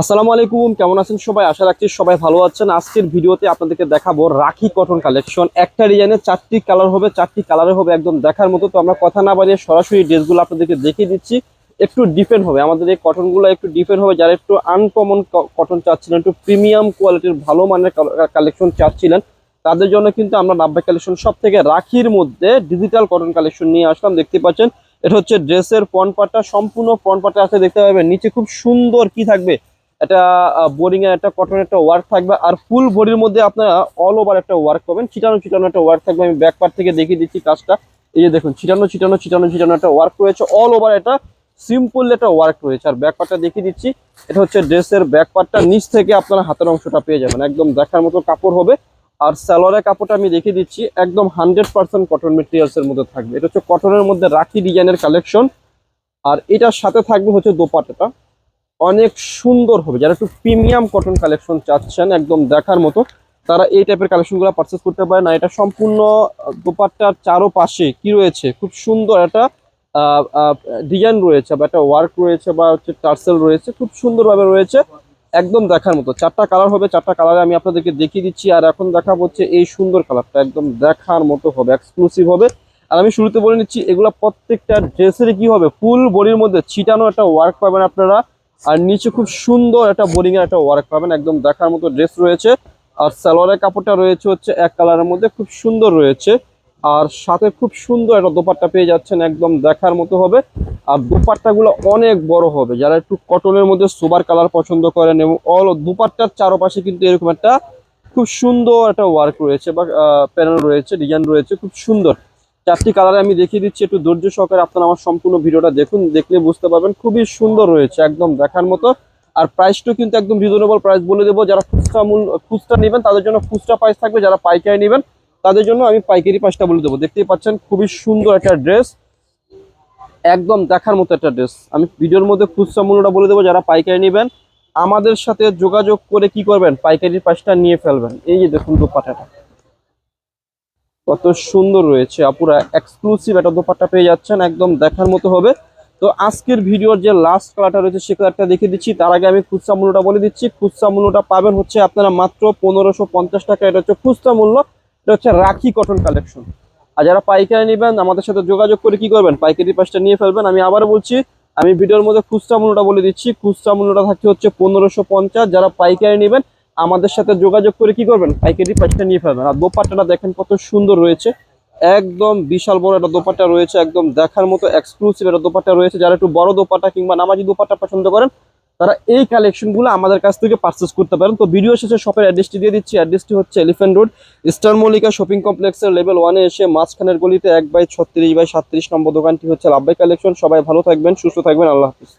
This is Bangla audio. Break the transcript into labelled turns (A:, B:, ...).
A: আসসালামু আলাইকুম, কেমন আছেন সবাই? আশা রাখছি সবাই ভালো আছেন। আজকের ভিডিওতে আপনাদেরকে দেখাবো রাখি কটন কালেকশন একটা ডিজাইনে চারটি কালার হবে, চারটি কালারে হবে একদম দেখার মতো। তো আমরা কথা না বাড়িয়ে সরাসরি ড্রেসগুলো আপনাদেরকে দেখিয়ে দিচ্ছি। একটু ডিফারেন্ট হবে। আমাদের এই কটনগুলো একটু ডিফারেন্ট হবে। যারা একটু আনকমন কটন চাচ্ছিলেন, একটু প্রিমিয়াম কোয়ালিটির ভালো মানের কালেকশন চাচ্ছিলেন, তাদের জন্য কিন্তু আমরা নাব্বাই কালেকশন সব থেকে রাখির মধ্যে ডিজিটাল কটন কালেকশন নিয়ে আসলাম। দেখতে পাচ্ছেন, এটা হচ্ছে ড্রেসের পার্টটা সম্পূর্ণ পার্টে আছে, দেখতে পাবেন। নিচে খুব সুন্দর কি থাকবে? একটা বোরিং এর একটা কটনের একটা ওয়ার্ক থাকবে আর ফুল বডির মধ্যে আপনারা অল ওভার একটা ওয়ার্ক পাবেন। ছিটানো ছিটানো একটা ওয়ার্ক থাকবে। আমি ব্যাক পার্ট থেকে দেখিয়ে দিচ্ছি কাজটা। এই যে দেখুন, ছিটানো ছিটানো ছিটানো ছিটানো একটা ওয়ার্ক রয়েছে। অল ওভার একটা সিম্পল একটা ওয়ার্ক রয়েছে। আর ব্যাক পার্টটা দেখিয়ে দিচ্ছি। এটা হচ্ছে ড্রেসের ব্যাক পার্টটা নিচ থেকে আপনারা হাতের অংশটা পেয়ে যাবেন। একদম দেখার মতো কাপড় হবে। আর স্যালোয়ারের কাপড়টা আমি দেখিয়ে দিচ্ছি। একদম হান্ড্রেড পার্সেন্ট কটন মেটেরিয়ালস এর মধ্যে থাকবে। এটা হচ্ছে কটনের মধ্যে রাখি ডিজাইনের কালেকশন আর এটার সাথে থাকবে হচ্ছে দোপাট্টাটা। অনেক সুন্দর হবে। যারা একটু প্রিমিয়াম কটন কালেকশন চাচ্ছেন একদম দেখার মতো, তারা এই টাইপের কালেকশনগুলো পারচেস করতে পারেন। আর এটা সম্পূর্ণ দোপাট্টার চারো পাশে কি রয়েছে? খুব সুন্দর একটা ডিজাইন রয়েছে বা একটা ওয়ার্ক রয়েছে বা হচ্ছে টার্সেল রয়েছে, খুব সুন্দরভাবে রয়েছে। একদম দেখার মতো। চারটা কালার হবে, চারটা কালারে আমি আপনাদেরকে দেখিয়ে দিচ্ছি। আর এখন দেখা হচ্ছে এই সুন্দর কালারটা একদম দেখার মতো হবে এক্সক্লুসিভ হবে। আর আমি শুরুতে বলে নিচ্ছি, এগুলো প্রত্যেকটা ড্রেসের কি হবে? ফুল বডির মধ্যে ছিটানো একটা ওয়ার্ক পাবেন আপনারা। আর নিচে খুব সুন্দর একটা বোরিং এর একটা ওয়ার্ক পাবেন। একদম দেখার মতো ড্রেস রয়েছে। আর সালোয়ারের কাপড়টা রয়েছে হচ্ছে এক কালারের মধ্যে, খুব সুন্দর রয়েছে। আর সাথে খুব সুন্দর একটা দোপাট্টা পেয়ে যাচ্ছেন, একদম দেখার মতো হবে। আর দোপাট্টাগুলো অনেক বড় হবে। যারা একটু কটনের মধ্যে সোবার কালার পছন্দ করেন এবং অল দুপাট্টার চারপাশে কিন্তু এরকম একটা খুব সুন্দর একটা ওয়ার্ক রয়েছে বা প্যানেল রয়েছে ডিজাইন রয়েছে, খুব সুন্দর। চারটি কালারে আমি দেখিয়ে দিচ্ছি, একটু ধৈর্য সহকারে আপনারা আমার সম্পূর্ণ ভিডিওটা দেখুন, দেখলে বুঝতে পারবেন। খুবই সুন্দর রয়েছে একদম দেখার মতো। আর প্রাইসটাও কিন্তু একদম রিজনেবল প্রাইস বলে দেবো। যারা খুচরা মূল্য খুচরা নেবেন, তাদের জন্য খুচরা প্রাইস থাকবে। যারা পাইকারি নেবেন, তাদের জন্য আমি পাইকারি প্রাইসটা বলে দেবো। দেখতেই পাচ্ছেন, খুবই সুন্দর একটা ড্রেস একদম দেখার মতো একটা ড্রেস আমি ভিডিওর মধ্যে খুচরা মূল্যটা বলে দেবো, যারা পাইকারি নেবেন। আমাদের সাথে যোগাযোগ করে কি করবেন? পাইকারি প্রাইসটা নিয়ে ফেলবেন। এই যে দেখুন দোপাটাটা কত সুন্দর রয়েছে। আপুরা এক্সক্লুসিভ একটা দোপাট্টা পেয়ে যাচ্ছেন, একদম দেখার মতো হবে। তো আজকের ভিডিওর যে লাস্ট কালারটা রয়েছে, সে কালারটা দেখিয়ে দিচ্ছি। তার আগে আমি খুচরা মূল্যটা বলে দিচ্ছি। খুচরা মূল্যটা পাবেন হচ্ছে আপনারা মাত্র পনেরোশো পঞ্চাশ টাকা। এটা হচ্ছে খুচরা মূল্য, এটা হচ্ছে রাখি কটন কালেকশন আর যারা পাইকারি নেবেন, আমাদের সাথে যোগাযোগ করে কি করবেন? পাইকারি পাশটা নিয়ে ফেলবেন। আমি আবার বলছি, আমি ভিডিওর মধ্যে খুচরা মূল্যটা বলে দিচ্ছি। খুচরা মূল্যটা থাকছে হচ্ছে পনেরোশো পঞ্চাশ। যারা পাইকারি নেবেন আমাদের সাথে যোগাযোগ করে কি করবেন? পাইকারি প্রাইসটা নিয়ে ফেলবেন। আর দোপাট্টাটা দেখেন কত সুন্দর রয়েছে। একদম বিশাল বড় একটা দোপাট্টা রয়েছে, একদম দেখার মতো এক্সক্লুসিভ একটা দোপাট্টা রয়েছে। যারা একটু বড় দোপাট্টা কিংবা নামাজি দোপাট্টা পছন্দ করেন, তারা এই কালেকশনগুলো আমাদের কাছ থেকে পারচেস করতে পারেন। তো ভিডিও শেষে শপের অ্যাড্রেসটি দিয়ে দিচ্ছি। অ্যাড্রেসটি হচ্ছে elephant road star Mallika shopping কমপ্লেক্সের লেভেল ওয়ানে এসে মাঝখানের গলিতে এক বাই ছত্রিশ বাই সাতত্রিশ নম্বর দোকানটি হচ্ছে লাভবাই কালেকশন সবাই ভালো থাকবেন, সুস্থ থাকবেন। আল্লাহ হাফিজ।